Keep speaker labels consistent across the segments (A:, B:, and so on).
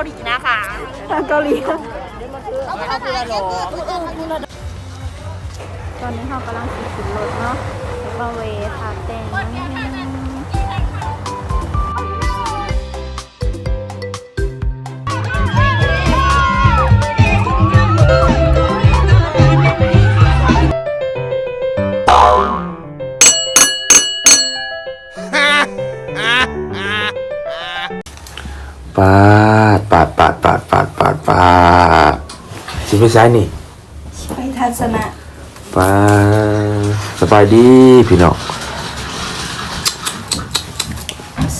A: าหลีนะคะ
B: ทางเกาหลี
A: เอาคือละหลอ
B: ตอนนี้เรากำลังสิขึ้นรถเนาะแล้วก็เวทาแต่ง
C: สิไปซ้ายนี่
B: ไปทัศนะ
C: ปาดสบายดีพี่น้อง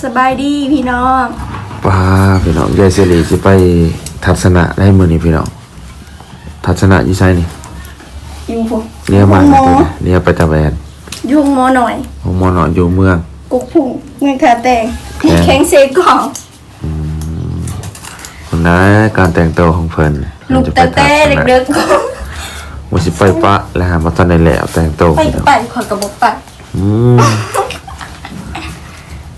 B: สบายดีพี่น้อง
C: ปาดพี่น้องยายเสรีสิไปทัศนะได้มื้อนี้พี่น้องทัศนะอยู่ไสนี่
B: อยู่ผม
C: เรียกมา
B: โม
C: เรียกไปตะแวน
B: ยุ่งโมหน่อย
C: โมโมเนาะอยู่เมือง
B: กุกพุ่งเงินขาแต่ง
C: แข็ง
B: แข็งเซกล่อง
C: คนนั้นการแต่งตัวของเพิ่น
B: ลูก
C: จะ
B: แต่แต่
C: ทัศนะ
B: เด็ก
C: ว่าสิไปปะแล้วหามาตอนได้แล้วแต่งตัว
B: ๆไป
C: พี่น้อง
B: ไปขอยกระบอกไป
C: อืม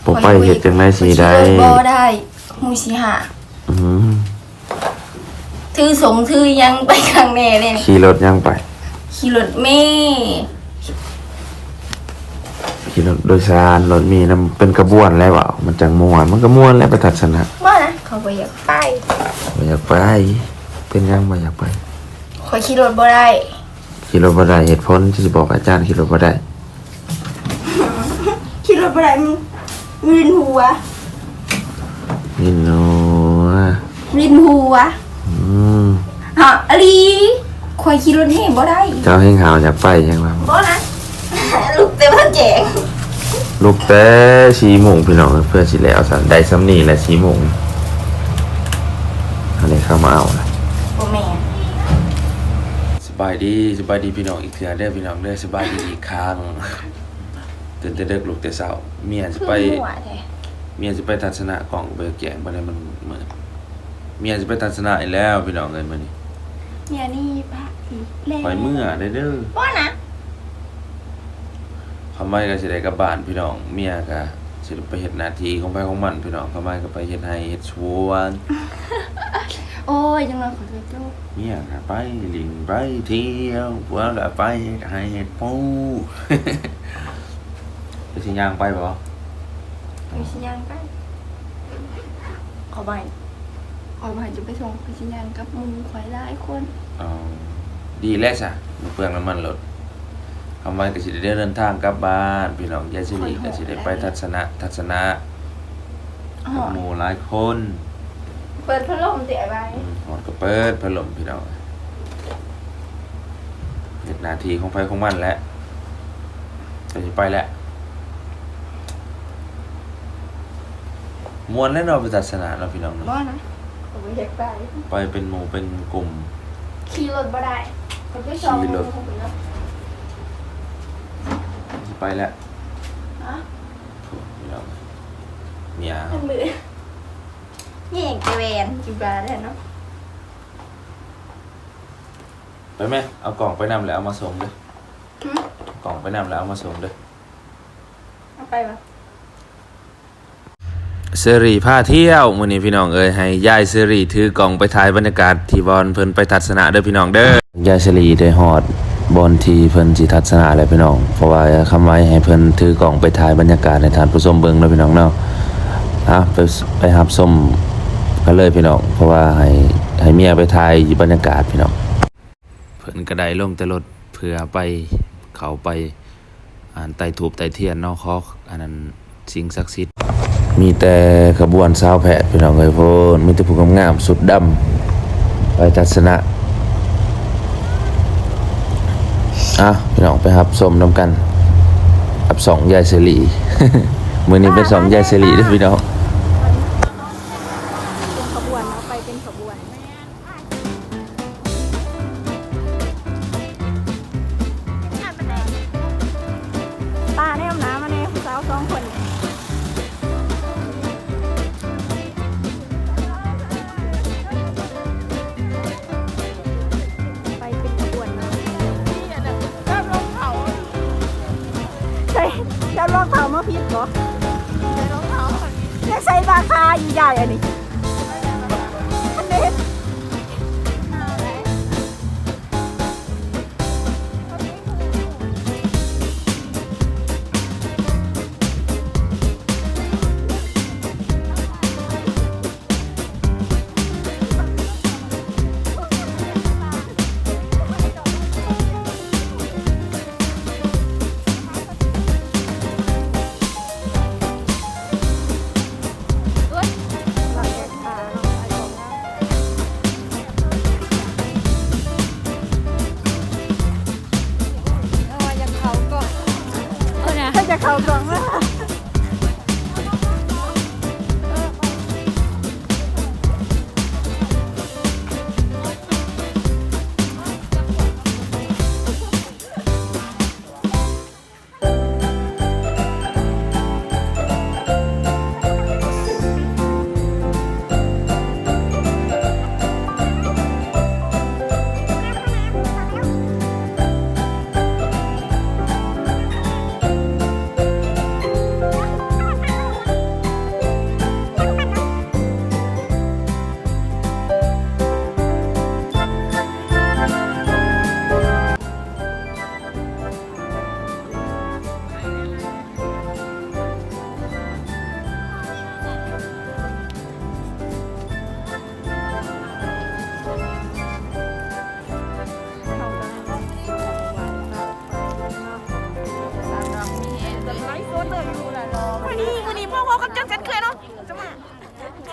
C: บ่ไปเฮ็ดจังได๋สิได้
B: ขี่รถบ่ได้มูสิหา
C: อืม
B: ถือสงถือยังไปข้างแน่เลย
C: ขี่รถยังไป
B: ขี่รถเมย์
C: ขี่รถโดยสารรถมีนํเป็นกระบวนแล้วอะมันจังม่วนมันก็ม่วนแล้วไปทัศนะ
B: ว่านะเขาไปอยากไป
C: บ่อยากไป เป็นยังบ่อยากไป
B: ขอยขี่รถบ่ได้
C: ขี่รถบ่ได้เหตุผลที่สิบอกอาจารย์ขี่รถบ่ได้
B: ขี่รถบ่ได้มันวินหัว
C: นี่หนูอะ
B: วินหัว
C: อืม
B: ฮะอลีข่อยขี่รถแห่บ่ได้
C: เจ้าเฮงหาวอยากไปยังว่า
B: บ่นะ ลูกเต็มพันแจง
C: ลูกแต่4โมงพี่น้องเพื่อสิแล้วซะได้สำนี้แหละ4โมงอันนี้เข้ามาเอานะ
B: บ่แม่น
C: สบายดีสบายดีพี่น้องอีกเทื่อเด้อพี่น้องเด้อสบายดีอีกครั้งตื่นแต่ดึกลุกแต่เช้าเมียสิไป
B: คือหัวแท้
C: เมียสิไปทัศนะกล่องไปแกงบ่ได้มันเหมือนเมียสิไปทัศนะอีกแล้วพี่น้องเอ้ยมื้อนี้
B: เนี่ยนี่พระอีแล้ว
C: ไปเมื่อได้เด้อ
B: บ่นะ
C: คำไว้ก็สิได้กลับบ้านพี่น้องเมียก็สิไปเฮ็ดหน้าที่ของไปของมันพี่น้องคำไว้ก็ไปเฮ็ดไร่เฮ็ดสวน
B: โอ้ยจังเลยขอโทษเจ้า
C: เมียก็ไปลิงไปเที่ยวผัวก็ไปเฮ็ดไร่เฮ็ดปูไปสิย่างไปบ่
B: ไปสิยังไปขอไปขอไปจะไปส่งไปสิยังกับหมึงข่อยหลายคน
C: เอาดีแล้วจ้ะบ่เปลืองน้ำมันรถคำไว้ก็สิได้เดินทางกลับบ้านพี่น้องยายสิริก็สิได้ไปทัศนะทัศนะ
B: อ๋อ
C: กับหมู่หลายคน
B: เปิดพัดลมเตะไว้
C: อืมหอดก็เปิดพัดลมพี่น้องเฮ็ดหน้าที่ของไฟของมันแหล้วจะสิไปแล้วมวนแล้วเนาะไปทัศนะเนาะพี่น้องเนาะ
B: บ่นะผมไม่อยากไป
C: ไปเป็นหมู่เป็นกลุ่ม
B: ขี่รถบ่ได้เขาไปสอง
C: ขี่รถ
B: โมงแล้ว
C: สิไปแล้ว
B: ฮะ
C: โถ่พี่น้องเมีย
B: มั นมือนี่เองเจเวนจีบาได้เนาะ
C: ไปไหมเอากล่องไปนำแล้วเอามาส่งเด้อ
B: หึ
C: กล่องไปนำแล้วเอามาส่งเด้อ
B: เอาไปปะ
C: เสรีพาเที่ยวมื้อนี้พี่น้องเอ้ยให้ยายเสรีถือกล่องไปถ่ายบรรยากาศที่บอนเพิ่นไปทัศนะเด้อพี่น้องเด้อยายเสรีได้ฮอดบอนที่เพิ่นสิทัศนะแล้วพี่น้อง เพราะว่าคำไว้ให้เพิ่นถือกล่องไปถ่ายบรรยากาศให้ท่านผู้ชมเบิ่งเด้อพี่น้องเนาะอะไปไปรับชม กันเลยพี่น้องเพราะว่าให้ให้เมียไปถ่ายบรรยากาศพี่น้องเพิ่อนก็ได้ลงแต่รถเพื่อไปเขาไปอ่านไต่ถูปไต่เทียนเนาะขออันนั้นสิ่งศักดิ์สิทธิ์มีแต่ขบวนสาวแพทย์พี่น้องเอ้ยโพนมีแต่ผู้งามๆสุดดำไปทัศนะอะพี่น้องไปครับชมนำกันกับสองยายเสรีมือนี้เป็นสองยายเสรีด้วยพี่น้อง
B: ใช่เจ้ารองเท้ามาพิษเหรอใส่รองเท้าใส่ราคาอยู่ใหญ่อันนี้
D: วันนี้พ่อพ่อกับจันเซนเคยเนาะจะมา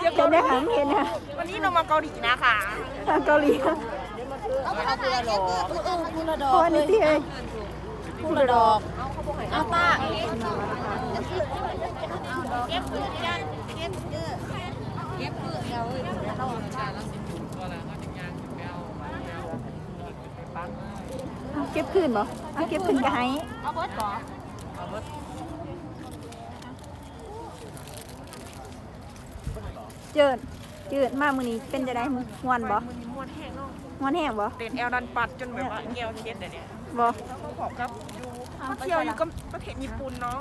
D: เห็นไหมคะเห็นไหม
A: วันนี้เรามาเกาหลีนะคะ
D: ทางเกาหลี
A: เอาไปพูละดอกเออพูละดอ
D: เพ
A: ก
D: ราะอันนี้ที่เอ้ย
A: พูละดอกเอาป้า
D: เอาเก็บคืนบ่เอาเก็บคืนกับไห้
A: เอาเบิร์ดก่อน
D: เจิดเจิดมามื้อนี้เป็นจะได้ม่วนบ่
A: มันมีมวนแห้งเนาะ
D: ม่วนแห้งบ่
A: เต้นแอลดันปัดจนแบบว่าแกวเคสเนี่ย
D: บ่
A: เขาบอกครับอยู่เขาเที่ยวอยู่กับประเทศญี่ปุ่นเนาะ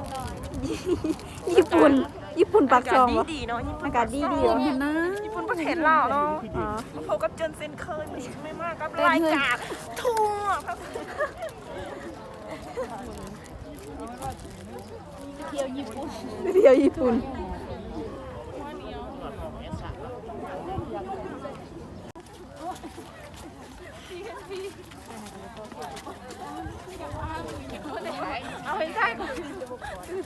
D: ญี่ปุ่น ญี่ปุ่นปากซอง
A: ดี
D: บ่
A: ดีเนาะญี่ปุ่น
D: อากาศดีดีเหรอ
A: ญี่ปุ่นประเทศลาวเนาะ
D: อ๋อ
A: พบกับเจนเซนเคยไม่มากกับรายการทัวร์ครับ
D: เที่ยวญี่ปุ่น
A: เอาเป็นใช่ก่อน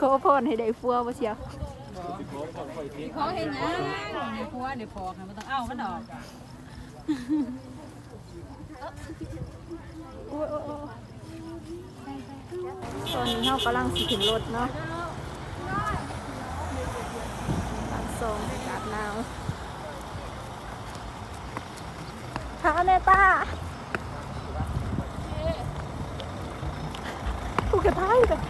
D: ขอพรให้ได้ฟัวบ่เชียว
E: เขาเห็นยังในครัวในพอกนะมันต้องเอามันออก
D: โอ้ยโอ้ยโอ้ยตอนนี้เรากำลังสิถึงรถเนาะปากซองอากาศหนาวท้าเนต้ากูกระท้ายไปเ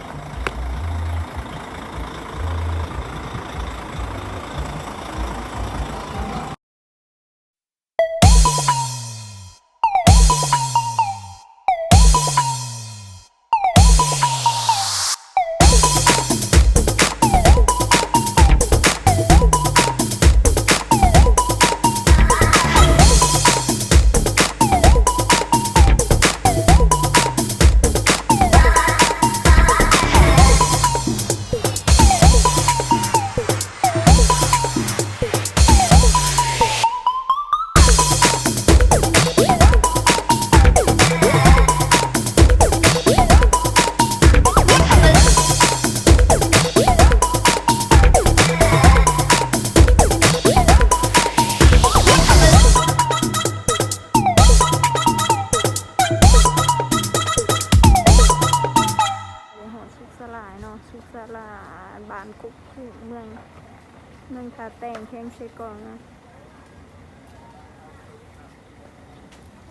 D: าแตงแข้งเชกองนะ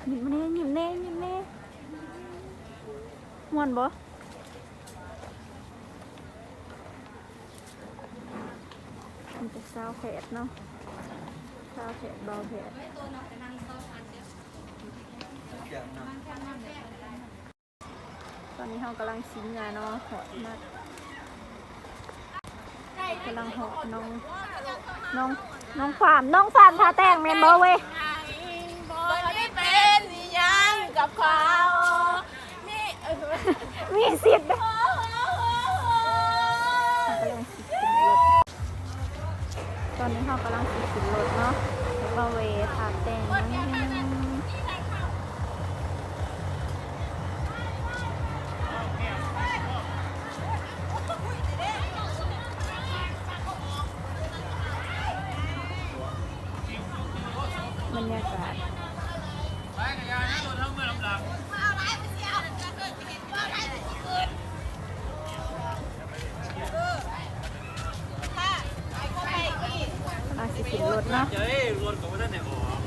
D: หยิบแน่หยิบแน่หยิบแน่ม่วนบ่มีแต่สาแผดเนาะสาแผดเบาแผดตอนนี้เรากำลังชิ้นงานเนาะหอดมากกำลังหอดน้อง น้องน้องฟานน้องฟาร์ทาแต่งเมนโบเว่
A: ได้เป็นยังกับเขานี่
D: มีสิทธิ์ตอนนี้เรากำลังสิทธิ์รถเนาะเบเวทาแต่งนั่ง ขึ้นรถเนาะ
C: เอ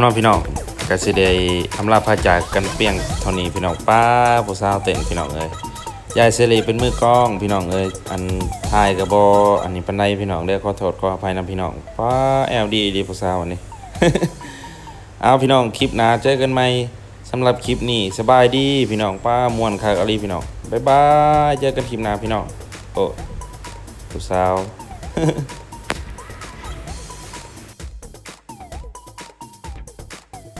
C: เนาะพี่น้องก็สิได้อำลาพาจากกันเปียงเท่านี้พี่น้องป้าผู้สาวเต้นพี่น้องเอ้ยยายเสรีเป็นมือกล้องพี่น้องเอ้ยอันถ่ายก็บ่อันนี้ปานใดพี่น้องเด้ขอโทษขออภัยนํพี่น้องป้าแอลดีดีผู้สาวอันนี้ เอาพี่น้องคลิปหน้าเจอกันใหม่สำหรับคลิปนี้สบายดีพี่น้องป้ามวนคักอลีพี่น้องบ๊ายบายเจอกันคลิปหน้าพี่น้องโอ้ผู้สาว